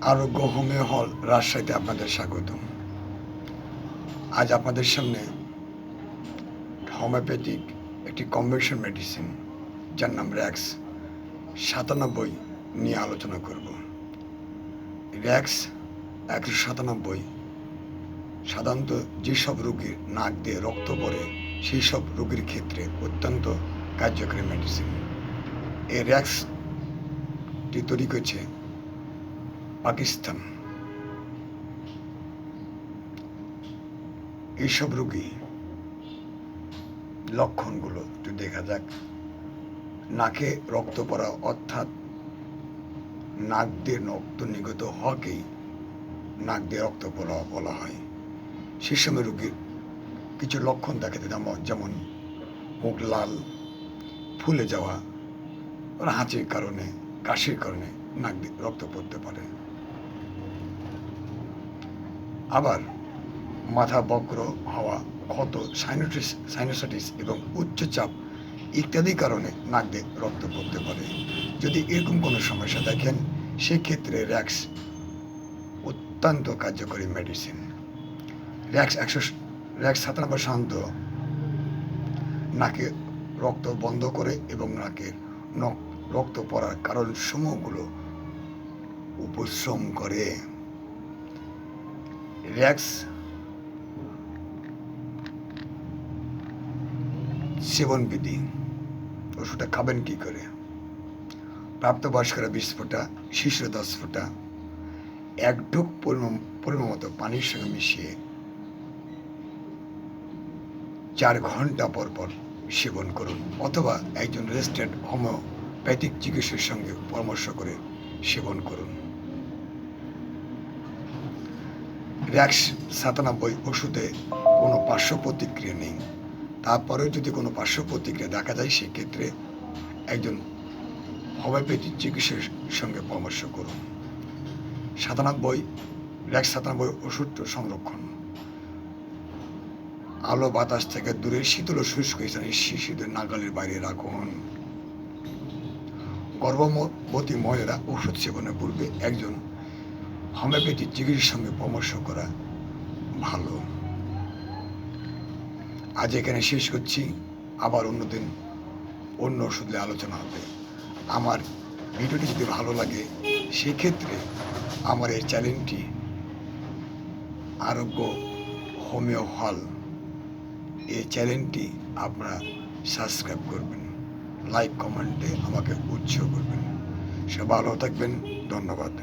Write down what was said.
আরোগ্য হোমিও হল রাজশাহীতে আপনাদের স্বাগত আজ আপনাদের সামনে হোমিওপ্যাথিক একটি কম্বিনেশন মেডিসিন, যার নাম র্যাক্স সাতানব্বই নিয়ে আলোচনা করব। র্যাক্স একশো সাতানব্বই সাধারণত যেসব রোগীর নাক দিয়ে রক্ত পড়ে সেই সব রোগীর ক্ষেত্রে অত্যন্ত কার্যকরী মেডিসিন। এই র্যাক্সটি তৈরি করছে পাকিস্তান। এইসব রোগী লক্ষণগুলো একটু দেখা যাক। নাকে রক্ত পড়া অর্থাৎ নাক দিয়ে রক্ত নিগত হওয়াকেই নাক দিয়ে রক্ত পড়া বলা হয়। সেই সময় রোগীর কিছু লক্ষণ দেখাতে যেমন যেমন মুখ লাল, ফুলে যাওয়া, হাঁচির কারণে, কাশির কারণে নাক দিয়ে রক্ত পড়তে পারে। আবার মাথা বক্র হওয়া, ক্ষত সাইনোটিস সাইনোসাইটিস এবং উচ্চচাপ ইত্যাদি কারণে নাক দিয়ে রক্ত পড়তে পারে। যদি এরকম কোনো সমস্যা দেখেন, সেক্ষেত্রে র্যাক্স অত্যন্ত কার্যকরী মেডিসিন র্যাক্স একশো র্যাক্স সাতানব্বই শান্ত নাকে রক্ত বন্ধ করে এবং নাকের রক্ত পড়ার কারণ সমূহগুলো উপশ্রম করে। র্যাক্স সেবন বিধি। ওষুধটা খাবেন কি করে? প্রাপ্তবয়স্করা বিশ ফোঁটা, শিশুরা দশ ফোঁটা। এক ঢুক পরিমাণ মতো পানির সঙ্গে মিশিয়ে চার ঘণ্টা পর পর সেবন করুন অথবা একজন রেজিস্টার্ড হোমিওপ্যাথিক চিকিৎসকের সঙ্গে পরামর্শ করে সেবন করুন। র্যাক্স সাতানব্বই ওষুধে কোনো পার্শ্ব প্রতিক্রিয়া নেই। তারপরেও যদি কোনো পার্শ্ব প্রতিক্রিয়া দেখা যায়, সেক্ষেত্রে একজন হোমিওপ্যাথিক চিকিৎসকের সঙ্গে পরামর্শ করুন। সাতানব্বই, র্যাক্স সাতানব্বই ওষুধ সংরক্ষণ। আলো বাতাস থেকে দূরে শীতল শুষ্ক স্থানে শিশুদের নাগালের বাইরে রাখুন। গর্ভবতী মহিলারা ওষুধ সেবনের পূর্বে একজন হোমিওপ্যাথি চিকিৎসার সঙ্গে পরামর্শ করা ভালো। আজ এখানে শেষ করছি। আবার অন্যদিন অন্য ওষুধ নিয়ে আলোচনা হবে। আমার ভিডিওটি যদি ভালো লাগে, সেক্ষেত্রে আমার এই চ্যানেলটি আরোগ্য হোমিও হল, এই চ্যানেলটি আপনারা সাবস্ক্রাইব করবেন, লাইক কমেন্টে আমাকে উৎসাহ করবেন। সে ভালো থাকবেন, ধন্যবাদ।